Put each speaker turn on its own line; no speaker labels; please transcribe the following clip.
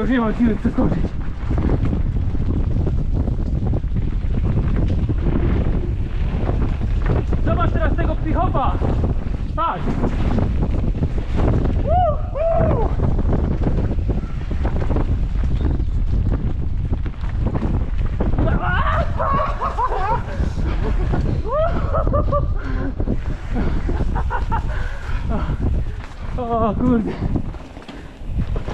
już nie mam siły przeskoczyć. Zobacz teraz tego psychopa! Tak! Woo, woo. O kurde.